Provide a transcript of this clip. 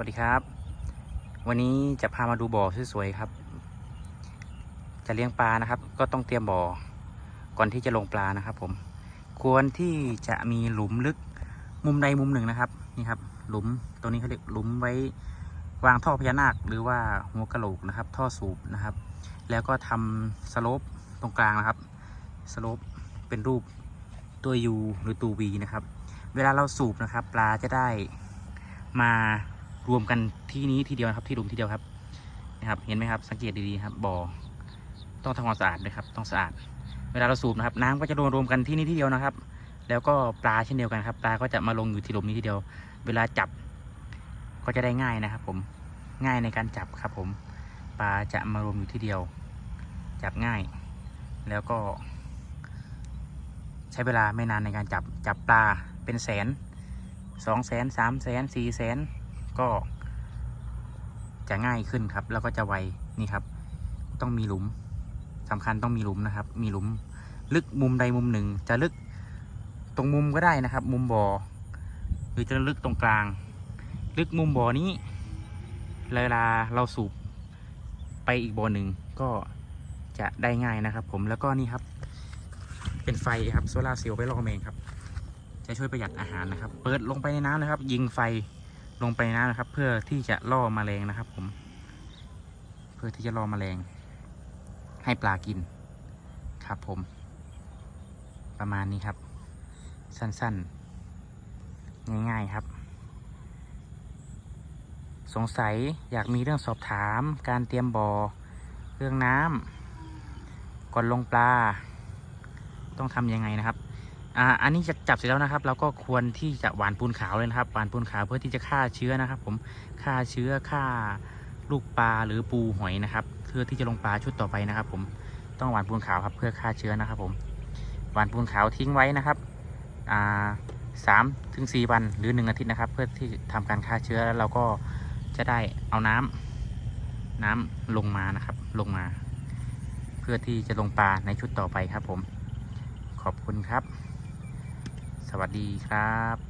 วัสดีครับ วันนี้จะพามาดูบ่อสวยๆครับ จะเลี้ยงปลานะครับ ก็ต้องเตรียมบ่อ ก่อนที่จะลงปลานะครับ ผม ควรที่จะมีหลุมลึกมุมใดมุมหนึ่งนะครับ นี่ครับ หลุมตัวนี้เขาเรียกหลุมไว้วางท่อพญานาค หรือว่าหัวกะโหลกนะครับ ท่อสูบนะครับ แล้วก็ทำสโลปตรงกลางนะครับสโลปเป็นรูปตัว U หรือตัว V นะครับ เวลาเราสูบนะครับ ปลาจะได้มา รวมกันที่นี้ทีเดียวครับที่หลุมทีเดียวครับนะครับเห็นไหมครับสังเกตดีๆครับบ่อต้องทำความสะอาดด้วยครับต้องสะอาด เวลาเราสูบนะครับ น้ำก็จะรวมรวมกันที่นี้ทีเดียวนะครับ แล้วก็ปลาเช่นเดียวกันครับ ปลาก็จะมาลงอยู่ที่หลุมนี้ทีเดียว เวลาจับก็จะได้ง่ายนะครับ ผมง่ายในการจับครับ ผมปลาจะมารวมอยู่ที่เดียว จับง่าย แล้วก็ ใช้เวลาไม่นานในการจับจับปลาเป็นแสนสองแสนสามแสนสี่แสน ก็จะง่ายขึ้นครับ แล้วก็จะไวนี่ครับ ต้องมีหลุมสำคัญต้องมีหลุมนะครับ มีหลุมลึกมุมใดมุมหนึ่ง จะลึกตรงมุมก็ได้นะครับ มุมบ่อหรือจะลึกตรงกลาง ลึกมุมบ่อนี้เวลาเราสูบไปอีกบ่อหนึ่งก็จะได้ง่ายนะครับ ผมแล้วก็นี่ครับ เป็นไฟครับโซลาร์เซลล์ไว้ล่อแมงครับ จะช่วยประหยัดอาหารนะครับ เปิดลงไปในน้ำนะครับ ยิงไฟ ลงไปน้ำนะครับ เพื่อที่จะล่อแมลงนะครับ ผม เพื่อที่จะล่อแมลง ให้ปลากินครับผม ประมาณนี้ครับ สั้นๆ ง่ายๆครับ สงสัยอยากมีเรื่องสอบถาม การเตรียมบ่อเรื่องน้ำก่อนลงปลา ต้องทำยังไงนะครับ อ่าอันนี้จะจับเสร็จแล้วนะครับ เราก็ควรที่จะหวานปูนขาวเลยนะครับหวานปูนขาวเพื่อที่จะฆ่าเชื้อนะครับ ผมฆ่าเชื้อฆ่าลูกปลาหรือปูหอยนะครับเพื่อที่จะลงปลาชุดต่อไปนะครับ ผมต้องหวานปูนขาวครับเพื่อฆ่าเชื้อนะครับ ผมหวานปูนขาวทิ้งไว้นะครับอ่าสามถึงสี่วันหรือหนึ่งอาทิตย์นะครับ เพื่อที่ทำการฆ่าเชื้อแล้วเราก็จะได้เอาน้ำน้ำลงมานะครับ ลงมา เพื่อที่จะลงปลาในชุดต่อไปครับ ผม ขอบคุณครับ สวัสดีครับ